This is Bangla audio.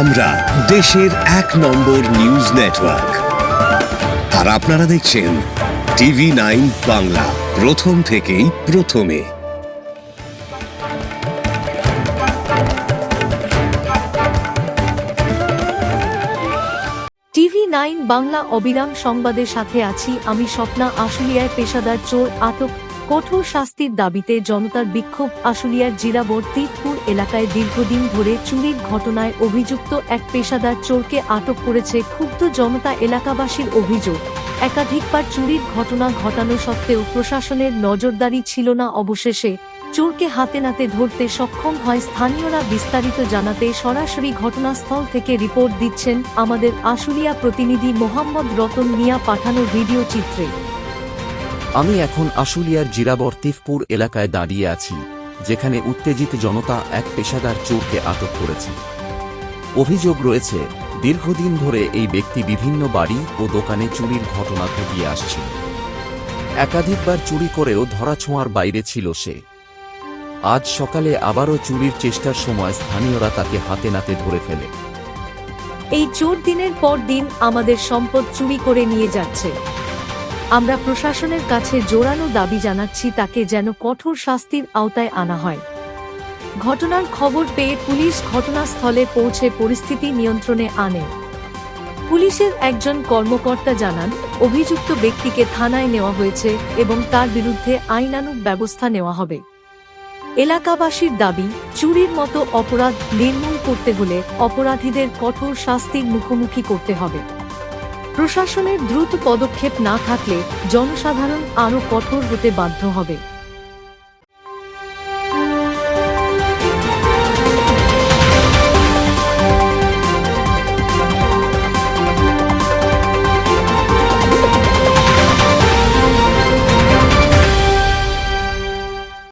আমরা দেশের এক নম্বর নিউজ নেটওয়ার্ক আর আপনারা দেখছেন টিভি নাইন বাংলা, প্রথম থেকেই প্রথমে। টিভি নাইন বাংলা অবিরাম সংবাদের সাথে আছি আমি স্বপ্না আশুলিয়ায় পেশাদার চোর, আটক, কঠোর শাস্তির দাবিতে জনতার বিক্ষোভ, আশুলিয়ার জিরাবর্তীপুর এলাকায় দীর্ঘদিন ধরে চুরির ঘটনায় অভিযুক্ত এক পেশাদার চোরকে আটক করেছে ক্ষুব্ধ জনতা এলাকাবাসীর অভিযোগ। একাধিকবার চুরির ঘটনা ঘটানো সত্ত্বেও প্রশাসনের নজরদারি ছিল না অবশেষে। চোরকে হাতে নাতে ধরতে সক্ষম হয় স্থানীয়রা বিস্তারিত জানাতে সরাসরি ঘটনাস্থল থেকে রিপোর্ট দিচ্ছেন আমাদের আশুলিয়া প্রতিনিধি মোহাম্মদ রতন মিয়া পাঠানো ভিডিও চিত্রে। আমি এখন আশুলিয়ার জিরাবর্তিফপুর এলাকায় দাঁড়িয়ে আছি। যেখানে উত্তেজিত জনতা এক পেশাদার চোরকে আটক করেছে। অভিযোগ রয়েছে, দীর্ঘদিন ধরে এই ব্যক্তি বিভিন্ন বাড়ি ও দোকানে চুরির ঘটনা ঘটিয়ে আসছে একাধিকবার চুরি করেও ধরাছোঁয়ার বাইরে ছিল সে। আজ সকালে আবারও চুরির চেষ্টার সময় স্থানীয়রা তাকে হাতে নাতে ধরে ফেলে। এই চোর দিনের পর দিন আমাদের সম্পদ চুরি করে নিয়ে যাচ্ছে। আমরা প্রশাসনের কাছে জোরালো দাবি জানাচ্ছি তাকে যেন কঠোর শাস্তির আওতায় আনা হয়। ঘটনার খবর পেয়ে পুলিশ ঘটনাস্থলে পৌঁছে পরিস্থিতি নিয়ন্ত্রণে আনে। পুলিশের একজন কর্মকর্তা জানান, অভিযুক্ত ব্যক্তিকে থানায় নেওয়া হয়েছে এবং তার বিরুদ্ধে আইনানুগ ব্যবস্থা নেওয়া হবে। এলাকাবাসীর দাবি, চুরির মতো অপরাধ নির্মূল করতে হলে অপরাধীদের কঠোর শাস্তির মুখোমুখি করতে হবে। প্রশাসনের দ্রুত পদক্ষেপ না থাকলে জনসাধারণ আরও কঠোর হতে বাধ্য হবে।